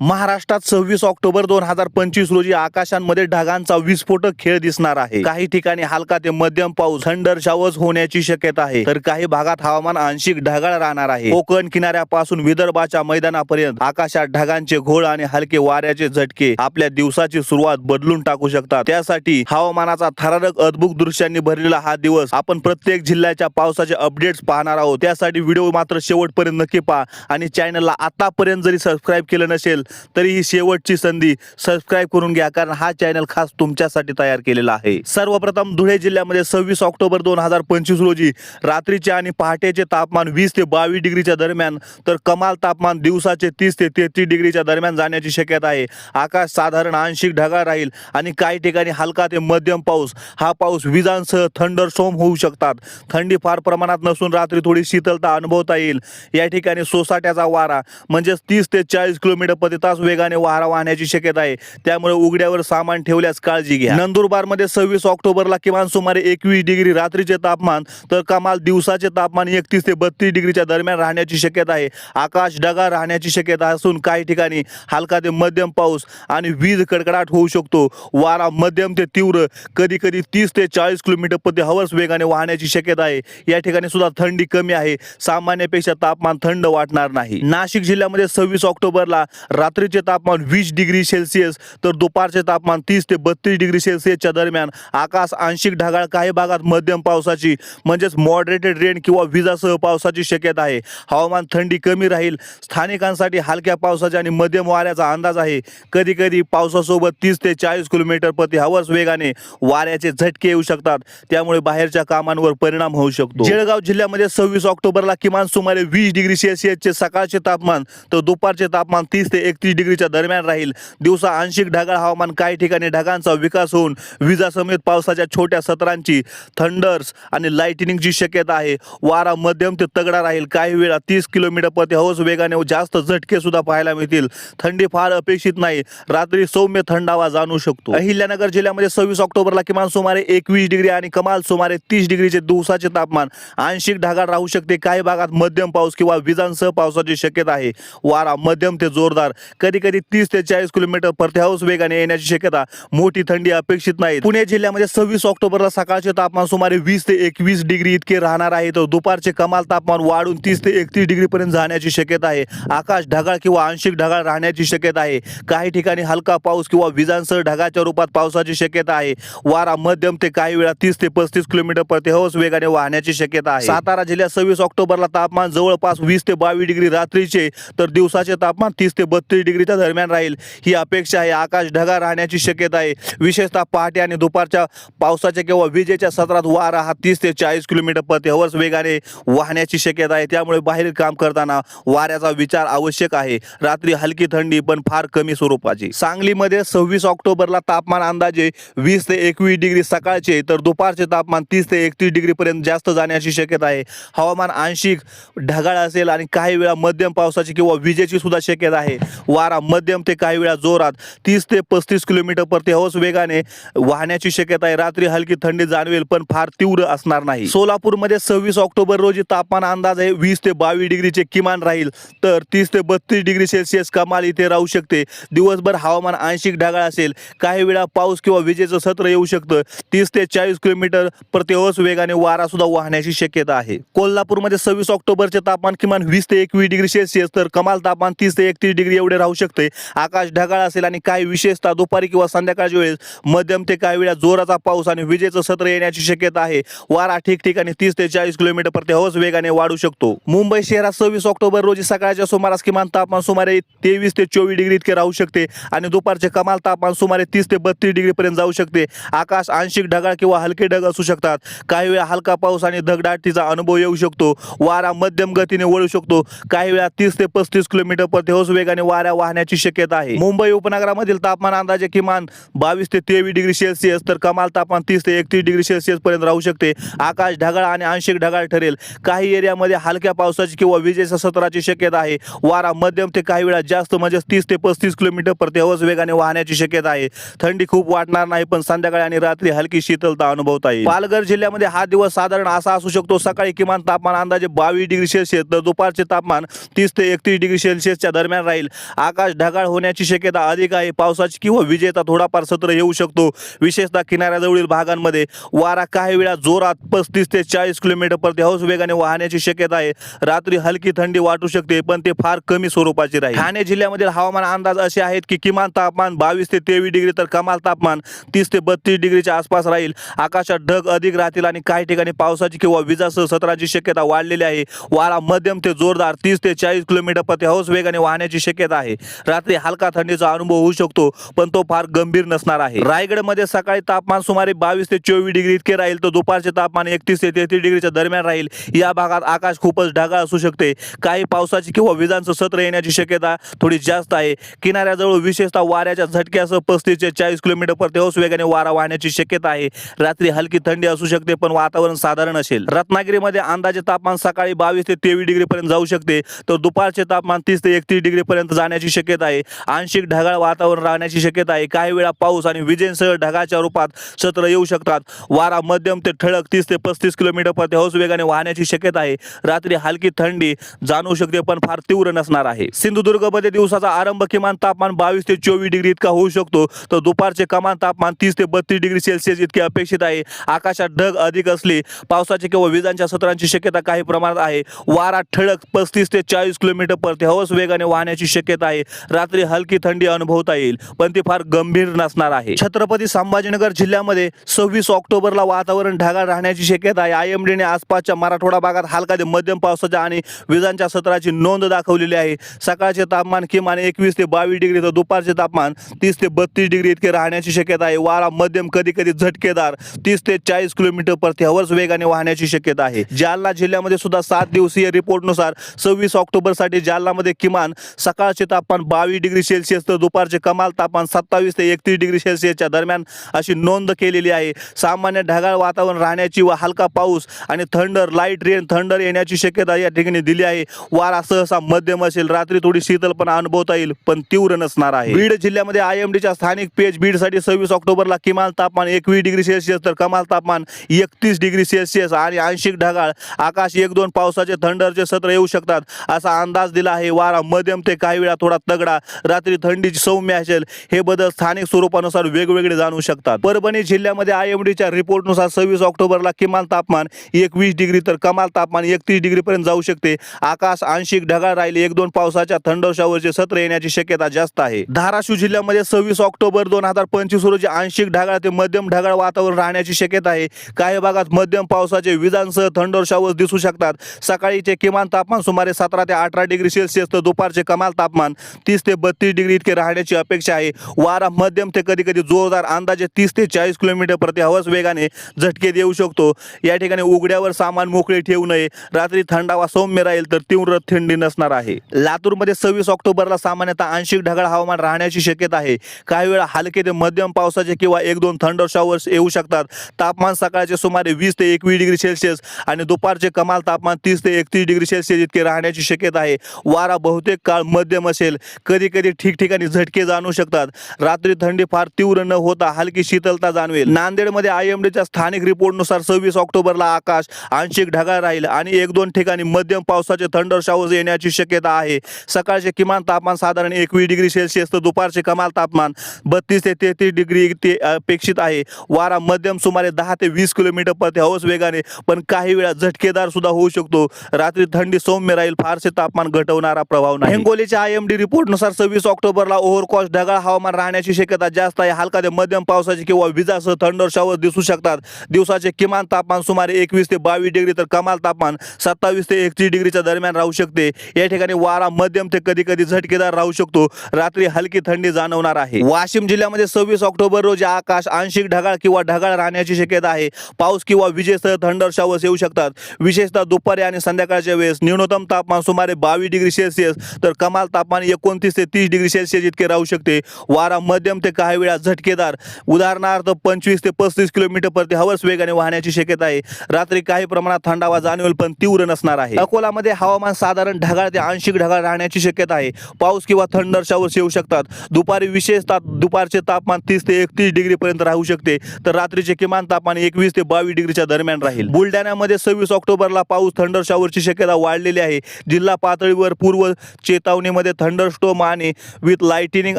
महाराष्ट्रात सव्वीस ऑक्टोबर दोन हजार पंचवीस रोजी आकाशांमध्ये ढगांचा विस्फोटक खेळ दिसणार आहे. काही ठिकाणी हलका ते मध्यम पाऊस थंडर शावर्स होण्याची शक्यता आहे. तर काही भागात हवामान आंशिक ढगाळ राहणार आहे. कोकण किनाऱ्यापासून विदर्भाच्या मैदानापर्यंत आकाशात ढगांचे घोळ आणि हलके वाऱ्याचे झटके आपल्या दिवसाची सुरुवात बदलून टाकू शकतात. त्यासाठी हवामानाचा थरारक अद्भुत दृश्यांनी भरलेला हा दिवस आपण प्रत्येक जिल्ह्याच्या पावसाचे अपडेट्स पाहणार आहोत. त्यासाठी व्हिडिओ मात्र शेवटपर्यंत नक्की पहा आणि चॅनलला आतापर्यंत जरी सबस्क्राईब केलं नसेल तरी ही शेवटची संधी सबस्क्राईब करून घ्या कारण हा चॅनल खास तुमच्यासाठी तयार केलेला आहे. सर्वप्रथम धुळे जिल्ह्यामध्ये सव्वीस ऑक्टोबर दोन हजार पंचवीस रोजी रात्रीचे आणि पहाटेचे तापमान वीस ते बावीस डिग्रीच्या दरम्यान तर कमाल तापमान दिवसाचे तीस ते तेहतीस डिग्रीच्या दरम्यान जाण्याची शक्यता आहे. आकाश साधारण आंशिक ढगाळ राहील आणि काही ठिकाणी हलका ते मध्यम पाऊस. हा पाऊस विजांसह थंडर सोम होऊ शकतात. थंडी फार प्रमाणात नसून रात्री थोडी शीतलता अनुभवता येईल. या ठिकाणी सोसाट्याचा वारा म्हणजेच तीस ते चाळीस किलोमीटर प्रति तास वेगाने वारा वाहण्याची शक्यता आहे. त्यामुळे उघड्यावर सामान ठेवल्यास काळजी घ्या. नंदुरबारमध्ये सव्वीस ऑक्टोबरला किमान सुमारे एकवीस डिग्री रात्रीचे तापमान तर कमाल दिवसाचे तापमान एकतीस ते बत्तीस डिग्रीच्या दरम्यान राहण्याची शक्यता आहे. आकाश ढगाळ राहण्याची शक्यता असून काही ठिकाणी हलका ते मध्यम पाऊस आणि वीज कडकडाट होऊ शकतो. वारा मध्यम ते तीव्र कधी कधी तीस ते चाळीस किलोमीटर प्रति हवर्स वेगाने वाहण्याची शक्यता आहे. या ठिकाणी सुद्धा थंडी कमी आहे. सामान्यपेक्षा तापमान थंड वाटणार नाही. नाशिक जिल्ह्यामध्ये सव्वीस ऑक्टोबरला रात्रीचे तापमान वीस डिग्री सेल्सिअस तर दुपारचे तापमान तीस ते बत्तीस डिग्री सेल्सिअसच्या दरम्यान. आकाश आंशिक ढगाळ काही भागात मध्यम पावसाची म्हणजेच मॉडरेटेड रेन किंवा विजासह पावसाची शक्यता आहे. हवामान थंडी कमी राहील. स्थानिकांसाठी हलक्या पावसाच्या आणि मध्यम वाऱ्याचा अंदाज आहे. कधी कधी पावसासोबत तीस ते चाळीस किलोमीटर प्रति हवर्स वेगाने वाऱ्याचे झटके येऊ शकतात. त्यामुळे बाहेरच्या कामांवर परिणाम होऊ शकतो. जळगाव जिल्ह्यामध्ये सव्वीस ऑक्टोबरला किमान सुमारे वीस डिग्री सेल्सिअसचे सकाळचे तापमान तर दुपारचे तापमान तीस ते एक एकतीस डिग्रीच्या दरम्यान राहील. दिवसा आंशिक ढगाळ हवामान काही ठिकाणी ढगांचा विकास होऊन विजासमेत पावसाच्या छोट्या सत्रांची थंडर्स आणि लाइटनिंगची शक्यता आहे. वारा मध्यम ते तगडा राहील. काही वेळा तीस किलोमीटर प्रति हौस वेगाने जास्त झटके सुद्धा पाहायला मिळतील. थंडी फार अपेक्षित नाही. रात्री सौम्य थंडावा जाणू शकतो. अहिल्यानगर जिल्ह्यामध्ये सव्वीस ऑक्टोबरला किमान सुमारे एकवीस डिग्री आणि कमाल सुमारे तीस डिग्रीचे दिवसाचे तापमान आंशिक ढगाळ राहू शकते. काही भागात मध्यम पाऊस किंवा विजांसह पावसाची शक्यता आहे. वारा मध्यम ते जोरदार कधी कधी तीस ते चाळीस किलोमीटर प्रतिहाऊस वेगाने येण्याची शक्यता मोठी थंडी अपेक्षित नाही. पुणे जिल्ह्यामध्ये सव्वीस ऑक्टोबरला सकाळचे तापमान सुमारे वीस ते एकवीस डिग्री इतके राहणार आहे. तर दुपारचे कमाल तापमान वाढून तीस ते एकतीस डिग्री पर्यंत जाण्याची शक्यता आहे. आकाश ढगाळ किंवा आंशिक ढगाळ राहण्याची शक्यता आहे. काही ठिकाणी हलका पाऊस किंवा विजांसह ढगाच्या रूपात पावसाची शक्यता आहे. वारा मध्यम ते काही वेळा तीस ते पस्तीस किलोमीटर प्रतिहाऊस वेगाने वाहण्याची शक्यता आहे. सातारा जिल्ह्यात सव्वीस ऑक्टोबरला तापमान जवळपास वीस ते बावीस डिग्री रात्रीचे तर दिवसाचे तापमान तीस ते बत्तीस डिग्रीच्या दरम्यान राहील. ही अपेक्षा आहे. आकाश ढगाळ राहण्याची शक्यता आहे. विशेषतः पहाटे आणि दुपारच्या पावसाच्या किंवा विजेच्या सत्रात वारा हा तीस ते चाळीस किलोमीटर प्रति हवर्स वेगाने वाहण्याची शक्यता आहे. त्यामुळे बाहेर काम करताना वाऱ्याचा विचार आवश्यक आहे. रात्री हलकी थंडी पण फार कमी स्वरूपाची. सांगलीमध्ये सव्वीस ऑक्टोबरला तापमान अंदाजे वीस ते एकवीस डिग्री सकाळचे तर दुपारचे तापमान तीस ते एकतीस डिग्रीपर्यंत जास्त जाण्याची शक्यता आहे. हवामान आंशिक ढगाळ असेल आणि काही वेळा मध्यम पावसाची किंवा विजेची सुद्धा शक्यता आहे. वारा मध्यम ते काही वेळा जोरात तीस ते पस्तीस किलोमीटर प्रति हवस वेगाने वाहण्याची शक्यता आहे. रात्री हलकी थंडी जाणवेल पण फार तीव्र असणार नाही. सोलापूरमध्ये सव्वीस ऑक्टोबर रोजी तापमान अंदाज आहे वीस ते बावीस डिग्रीचे किमान राहील. तर तीस ते बत्तीस डिग्री सेल्सिअस कमाल इथे राहू शकते. दिवसभर हवामान आंशिक ढगाळ असेल. काही वेळा पाऊस किंवा विजेचं सत्र येऊ शकतं. तीस ते चाळीस किलोमीटर प्रतिवस वेगाने वारा सुद्धा वाहण्याची शक्यता आहे. कोल्हापूरमध्ये सव्वीस ऑक्टोबरचे तापमान किमान वीस ते एकवीस डिग्री सेल्सिअस तर कमाल तापमान तीस ते एकतीस डिग्री एवढे राहू शकते आकाश ढगाळ असेल आणि काही विशेषतः दुपारी किंवा संध्याकाळच्या वेळेस मध्यम ते काही वेळा जोराचा पाऊस आणि विजेचं सत्र येण्याची शक्यता आहे. वारा ठिकठिकाणी तीस ते चाळीस किलोमीटर प्रति हवस वेगाने वाढू शकतो. मुंबई शहरात सव्वीस ऑक्टोबर रोजी सकाळच्या सुमारास किमान तापमान सुमारे तेवीस ते चोवीस डिग्री इतके राहू शकते आणि दुपारचे कमाल तापमान सुमारे तीस ते बत्तीस डिग्री पर्यंत जाऊ शकते. आकाश आंशिक ढगाळ किंवा हलके ढग असू शकतात. काही वेळा हलका पाऊस आणि धगडाटीचा अनुभव येऊ शकतो. वारा मध्यम गतीने वळू शकतो. काही वेळा तीस ते पस्तीस किलोमीटर प्रति हौस वेगाने वाऱ्या वाहण्याची शक्यता आहे. मुंबई उपनगरामधील तापमान अंदाजे किमान बावीस ते तेवीस डिग्री सेल्सिअस तर कमाल तापमान तीस ते एकतीस डिग्री सेल्सिअस पर्यंत राहू शकते. आकाश ढगाळ आणि आंशिक ढगाळ ठरेल. काही एरियामध्ये हलक्या पावसाची किंवा विजेच्या सत्राची शक्यता आहे. वारा मध्यम ते काही वेळा जास्त म्हणजे तीस ते पस्तीस किलोमीटर प्रति वेगाने वाहण्याची शक्यता आहे. थंडी खूप वाटणार नाही पण संध्याकाळी आणि रात्री हलकी शीतलता अनुभवता येईल. पालघर जिल्ह्यामध्ये हा दिवस साधारण असा असू शकतो सकाळी किमान तापमान अंदाजे बावीस डिग्री सेल्सिअस तर दुपारचे तापमान तीस ते एकतीस डिग्री सेल्सिअसच्या दरम्यान राहील. आकाश ढगाळ होण्याची शक्यता अधिक आहे. पावसाची किंवा विजेचा थोडाफार सत्र येऊ शकतो. विशेषतः किनाऱ्याजवळील भागांमध्ये वारा काही वेळा जोरात पस्तीस ते चाळीस किलोमीटर प्रति हौस वेगाने वाहण्याची शक्यता आहे. रात्री हलकी थंडी वाटू शकते पण ते फार कमी स्वरूपाची राहील. ठाणे जिल्ह्यामधील हवामान अंदाज असे आहेत की किमान तापमान बावीस ते तेवीस डिग्री तर कमाल तापमान तीस ते बत्तीस डिग्रीच्या आसपास राहील. आकाशात ढग अधिक राहतील आणि काही ठिकाणी पावसाची किंवा विजासह सत्राची शक्यता वाढलेली आहे. वारा मध्यम ते जोरदार तीस ते चाळीस किलोमीटर प्रति हौस वेगाने वाहण्याची शक्यता आहे. रात्री हलका थंडीचा अनुभव होऊ शकतो पण तो फार गंभीर नसणार आहे. रायगडमध्ये सकाळी तापमान सुमारे बावीस ते चोवीस डिग्री इतके राहील तर दुपारचे तापमान एकतीस ते तेहतीस डिग्रीच्या दरम्यान राहील. या भागात आकाश खूपच ढगाळ असू शकते. काही पावसाची किंवा विजांचं सत्र येण्याची शक्यता थोडी जास्त आहे. किनाऱ्याजवळ विशेषतः वाऱ्याच्या झटक्यासह पस्तीस ते चाळीस किलोमीटर प्रति वेगाने वारा वाहण्याची शक्यता आहे. रात्री हलकी थंडी असू शकते पण वातावरण साधारण असेल. रत्नागिरीमध्ये अंदाजे तापमान सकाळी बावीस ते तेवीस डिग्री पर्यंत जाऊ शकते तर दुपारचे तापमान तीस ते एकतीस डिग्री पर्यंत राहण्याची शक्यता आहे. आंशिक ढगाळ वातावरण राहण्याची शक्यता आहे. काही वेळा पाऊस आणि विजेंसह ढगाच्या रूपात सत्र येऊ शकतात. वारा मध्यम ते ठळक तीस ते पस्तीस किलोमीटर प्रति हौस वेगाने वाहण्याची शक्यता आहे. रात्री हलकी थंडी जाणवू शकते पण फार तीव्र नसणार आहे. सिंधुदुर्गमध्ये दिवसाचा आरंभ किमान तापमान बावीस ते चोवीस डिग्री इतका होऊ शकतो. तर दुपारचे कमान तापमान तीस ते बत्तीस डिग्री सेल्सिअस इतके अपेक्षित आहे. आकाशात ढग अधिक असले पावसाची किंवा विजांच्या सत्रांची शक्यता काही प्रमाणात आहे. वारा ठळक पस्तीस ते चाळीस किलोमीटर प्रति हौस वेगाने वाहण्याची शक्यता आहे. रात्री हलकी थंडी अनुभवता येईल पण ती फार गंभीर नसणार आहे. छत्रपती संभाजीनगर जिल्ह्यामध्ये सव्वीस ऑक्टोबरला वातावरण ढगाळ राहण्याची शक्यता आहे. आय एम डीने आसपासच्या मराठवाडा भागात हलका ते मध्यम पावसाच्या आणि विजांच्या सत्राची नोंद दाखवलेली आहे. सकाळचे तापमान किमान एकवीस ते बावीस डिग्री तर दुपारचे तापमान तीस ते बत्तीस डिग्री इतके राहण्याची शक्यता आहे. वारा मध्यम कधी कधी झटकेदार तीस ते चाळीस किलोमीटर प्रति हवर्स वेगाने वाहण्याची शक्यता आहे. जालना जिल्ह्यामध्ये सुद्धा सात दिवसीय रिपोर्टनुसार सव्वीस ऑक्टोबरसाठी जालनामध्ये किमान सकाळचे तापमान बावीस डिग्री सेल्सिअस तर दुपारचे कमाल तापमान सत्तावीस ते एकतीस डिग्री सेल्सिअसच्या दरम्यान अशी नोंद केलेली आहे. सामान्य ढगाळ वातावरण राहण्याची व हलका पाऊस आणि थंडर लाइट रेन थंडर येण्याची शक्यता या ठिकाणी दिली आहे. वारा सहसा मध्यम असेल. रात्री थोडी शीतलपणा अनुभवता येईल पण तीव्र नसणार आहे. बीड जिल्ह्यामध्ये आय एम डीच्या स्थानिक पेज बीडसाठी सव्वीस ऑक्टोबरला किमान तापमान एकवीस डिग्री सेल्सिअस तर कमाल तापमान एकतीस डिग्री सेल्सिअस आणि आंशिक ढगाळ आकाश एक दोन पावसाचे थंडरचे सत्र येऊ शकतात असा अंदाज दिला आहे. वारा मध्यम ते काही वेळा थोडा तगडा रात्री थंडीची सौम्य असेल हे बदल स्थानिक स्वरूपानुसार वेगवेगळे जाणू शकतात. परभणी जिल्ह्यामध्ये आय एम डीच्या रिपोर्टनुसार सव्वीस ऑक्टोबरला किमान तापमान एकवीस डिग्री तर कमाल तापमान एकतीस डिग्रीपर्यंत जाऊ शकते. आकाश आंशिक ढगाळ राहिले. एक दोन पावसाच्या थंड शावरचे सत्र येण्याची शक्यता जास्त आहे. धाराशिव जिल्ह्यामध्ये सव्वीस ऑक्टोबर दोन हजार पंचवीस रोजी आंशिक ढगाळ ते मध्यम ढगाळ वातावरण राहण्याची शक्यता आहे. काही भागात मध्यम पावसाचे विजांसह थंडर शावर दिसू शकतात. सकाळीचे किमान तापमान सुमारे सतरा ते अठरा डिग्री सेल्सिअस तर दुपारचे कमाल तापमान तीस ते बत्तीस डिग्री इतके राहण्याची अपेक्षा आहे. वारा मध्यम ते कधी कधी जोरदार अंदाजे तीस ते चाळीस किलोमीटर प्रति हवस वेगाने झटके देऊ शकतो. या ठिकाणी उघड्यावर सामान मोकळे ठेवू नये. रात्री थंडावा सौम्य राहील तर तीव्र थंडी नसणार आहे. लातूरमध्ये सव्वीस ऑक्टोबरला सामान्यतः आंशिक ढगाळ हवामान राहण्याची शक्यता आहे. काही वेळा हलके ते मध्यम पावसाचे किंवा एक दोन थंडर शॉवर्स येऊ शकतात. तापमान सकाळचे सुमारे वीस ते एकवीस डिग्री सेल्सिअस आणि दुपारचे कमाल तापमान तीस ते एकतीस डिग्री सेल्सिअस इतके राहण्याची शक्यता आहे. वारा बहुतेक काळ मध्यम असेल कधी कधी ठिकठिकाणी झटके जाणवू शकतात. रात्री थंडी फार तीव्र न होता हलकी शीतलता जाणवेल. नांदेडमध्ये आय एम डीच्या स्थानिक रिपोर्टनुसार सव्वीस ऑक्टोबरला आकाश आंशिक ढगाळ राहील आणि एक दोन ठिकाणी मध्यम पावसाचे थंडर शावर्स येण्याची शक्यता आहे. सकाळचे किमान तापमान साधारण एकवीस डिग्री सेल्सिअस तर दुपारचे कमाल तापमान बत्तीस ते तेहतीस डिग्री ते अपेक्षित आहे. वारा मध्यम सुमारे दहा ते वीस किलोमीटर प्रति हवस वेगाने पण काही वेळा झटकेदार सुद्धा होऊ शकतो. रात्री थंडी सौम्य राहील फारसे तापमान घटवणारा प्रभाव नाही. हिंगोलीच्या आय एम डी रिपोर्टनुसार सव्वीस ऑक्टोबरला ओव्हरकॉस्ट ढगाळ हवामान राहण्याची शक्यता जास्त आहे. हलका ते मध्यम पावसाची किंवा विजासह थंडर शॉवर दिसू शकतात. दिवसाचे किमान तापमान सुमारे एकवीस ते बावीस डिग्री तर कमाल तापमान सत्तावीस ते एकतीस डिग्रीच्या दरम्यान राहू शकते. या ठिकाणी वारा मध्यम ते कधी कधी झटकेदार राहू शकतो. रात्री हलकी थंडी जाणवणार आहे. वाशिम जिल्ह्यामध्ये सव्वीस ऑक्टोबर रोजी आकाश आंशिक ढगाळ किंवा ढगाळ राहण्याची शक्यता आहे. पाऊस किंवा विजेसह थंडर शॉवर्स येऊ शकतात. विशेषतः दुपारी आणि संध्याकाळच्या वेळेस न्यूनतम तापमान सुमारे बावीस डिग्री सेल्सिअस तर कमाल तापमान तापमान एकोणतीस ते तीस डिग्री सेल्सिअस इतके राहू शकते. वारा मध्यम ते काही वेळा झटकेदार. उदाहरणार्थ पंचवीस ते पस्तीस किलोमीटर प्रति हवर्स वेगाने वाहण्याची शक्यता आहे. रात्री काही प्रमाणात थंडावा जाणवेल पण तीव्र नसणार आहे. अकोलामध्ये हवामान साधारण ढगाळ ते आंशिक ढगाळ राहण्याची शक्यता आहे. पाऊस किंवा थंडर शावर्स येऊ शकतात. दुपारी विशेषतः दुपारचे तापमान तीस ते एकतीस डिग्री पर्यंत राहू शकते. तर रात्रीचे किमान तापमान एकवीस ते बावीस डिग्रीच्या दरम्यान राहील. बुलढाण्यामध्ये सव्वीस ऑक्टोबरला पाऊस थंडर शावरची शक्यता वाढलेली आहे. जिल्हा पातळीवर पूर्व चेतावणीमध्ये थंडरस्टोम आणि विथ लाईटनिंग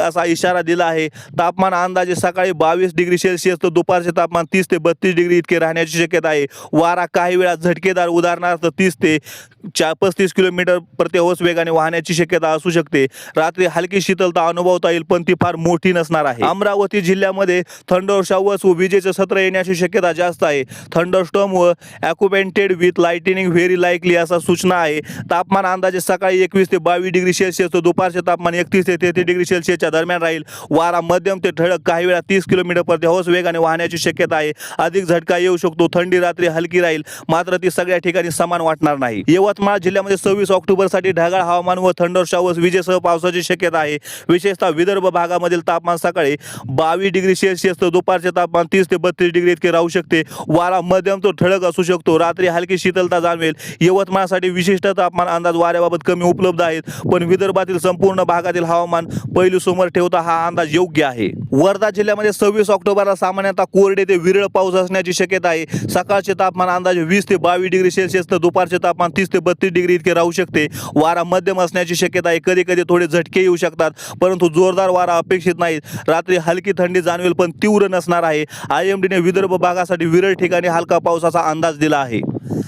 असा इशारा दिला आहे. तापमान अंदाजे सकाळी बावीस डिग्री सेल्सिअस तर दुपारचे तापमान तीस ते बत्तीस डिग्री इतके राहण्याची शक्यता आहे. वारा काही वेळा झटकेदार उदाहरणार्थ तीस ते चार पस्तीस किलोमीटर प्रतिहस वेगाने वाहण्याची शक्यता असू शकते. रात्री हलकी शीतलता अनुभवता येईल पण ती फार मोठी नसणार आहे. अमरावती जिल्ह्यामध्ये थंडर व विजेचे सत्र येण्याची शक्यता जास्त आहे. थंडरस्टॉम व accompanied with lightning very likely असा सूचना आहे. तापमान अंदाजे सकाळी एकवीस ते बावीस डिग्री सेल्सिअस दुपारचे तापमान एकतीस ते तेहतीस डिग्री सेल्सिअसच्या दरम्यान राहील. वारा मध्यम ते ठळक काही वेळा तीस किलोमीटर प्रति हौस वेगाने वाहण्याची शक्यता आहे. अधिक झटका येऊ शकतो. थंडी रात्री हलकी राहील. मात्र ती सगळ्या ठिकाणी समान वाटणार नाही. यवतमाळ जिल्ह्यामध्ये सव्वीस ऑक्टोबरसाठी ढगाळ हवामान व थंडर शावर्स विजेसह पावसाची शक्यता आहे. विशेषतः विदर्भ भागामधील तापमान सकाळी बावीस डिग्री सेल्सिअस तर दुपारचे तापमान तीस ते बत्तीस डिग्री इतके राहू शकते. वारा मध्यम तो ठळक असू शकतो. रात्री हलकी शीतलता जाणवेल. यवतमाळसाठी विशिष्ट तापमान अंदाज वाऱ्याबाबत कमी उपलब्ध आहेत. पण विदर्भातील संपूर्ण भागातील हवामान पहिली समोर ठेवता हा अंदाज योग्य आहे. वर्धा जिल्ह्यामध्ये सव्वीस ऑक्टोबरला सामान्यतः कोरडे ते विरळ पाऊस असण्याची शक्यता आहे. सकाळचे तापमान अंदाजे वीस ते बावीस डिग्री सेल्सिअस तर दुपारचे तापमान तीस ते बत्तीस डिग्री इतके राहू शकते. वारा मध्यम असण्याची शक्यता आहे. कधी कधी थोडे झटके येऊ शकतात परंतु जोरदार वारा अपेक्षित नाही रात्री हलकी थंडी जाणवेल पण तीव्र नसणार आहे. आय एम डीने विदर्भ भागासाठी विरळ ठिकाणी हलका पावसाचा अंदाज दिला आहे.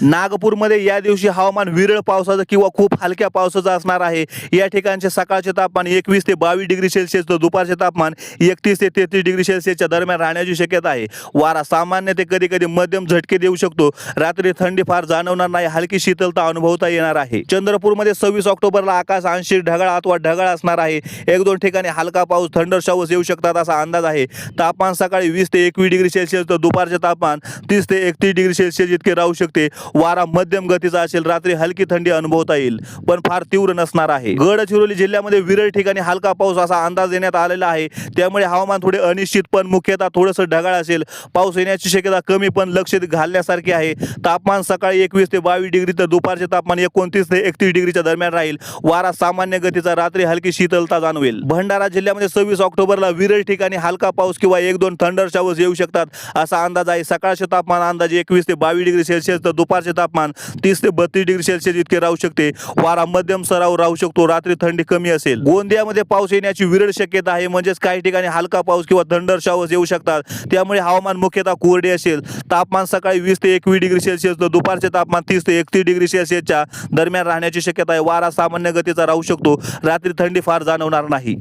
नागपूरमध्ये या दिवशी हवामान विरळ पावसाचं किंवा खूप हलक्या पावसाचं असणार आहे. या ठिकाणचे सकाळचे तापमान एकवीस ते बावीस डिग्री सेल्सिअस तर दुपारचे तापमान एकतीस ते तेहतीस डिग्री सेल्सिअसच्या दरम्यान राहण्याची शक्यता आहे. वारा सामान्य ते कधी कधी मध्यम झटके देऊ शकतो. रात्री थंडी फार जाणवणार नाही हलकी शीतलता अनुभवता येणार आहे. चंद्रपूरमध्ये सव्वीस ऑक्टोबरला आकाश आंशिक ढगाळ अथवा ढगाळ असणार आहे. एक दोन ठिकाणी हलका पाऊस थंडर शावर्स येऊ शकतात असा अंदाज आहे. तापमान सकाळी वीस ते एकवीस डिग्री सेल्सिअस तर दुपारचे तापमान तीस ते एकतीस डिग्री सेल्सिअस इतके राहू शकते. शकते वारा मध्यम गतीचा असेल रात्री हलकी थंडी अनुभवता येईल पण फार तीव्र नसणार आहे. गडचिरोली जिल्ह्यामध्ये विरळ ठिकाणी हलका पाऊस असा अंदाज देण्यात आलेला आहे. त्यामुळे हवामान थोडे अनिश्चित पण मुख्यतः थोडंसं ढगाळ असेल. पाऊस येण्याची शक्यता कमी पण लक्ष घालण्यासारखी आहे. तापमान सकाळी एकवीस ते बावीस डिग्री तर दुपारचे तापमान एकोणतीस ते एकतीस डिग्रीच्या दरम्यान राहील. वारा सामान्य गतीचा रात्री हलकी शीतलता जाणवेल. भंडारा जिल्ह्यामध्ये सव्वीस ऑक्टोबरला विरळ ठिकाणी हलका पाऊस किंवा एक दोन थंडर शावर्स येऊ शकतात असा अंदाज आहे. सकाळचे तापमान अंदाजे एकवीस ते बावीस डिग्री सेल्सिअस तर दुपारचे तापमान तीस ते बत्तीस डिग्री सेल्सिअस इतके राहू शकते. वारा मध्यम सराव राहू शकतो. रात्री थंडी कमी असेल. गोंदियामध्ये पाऊस येण्याची विरळ शक्यता आहे. म्हणजेच काही ठिकाणी हलका पाऊस किंवा थंडर शॉवर्स येऊ शकतात. त्यामुळे हवामान मुख्यतः कोरडे असेल. तापमान सकाळी वीस ते एकवीस डिग्री सेल्सिअस तर दुपारचे तापमान तीस ते एकतीस डिग्री सेल्सिअसच्या दरम्यान राहण्याची शक्यता आहे. वारा सामान्य गतीचा राहू शकतो. रात्री थंडी फार जाणवणार नाही.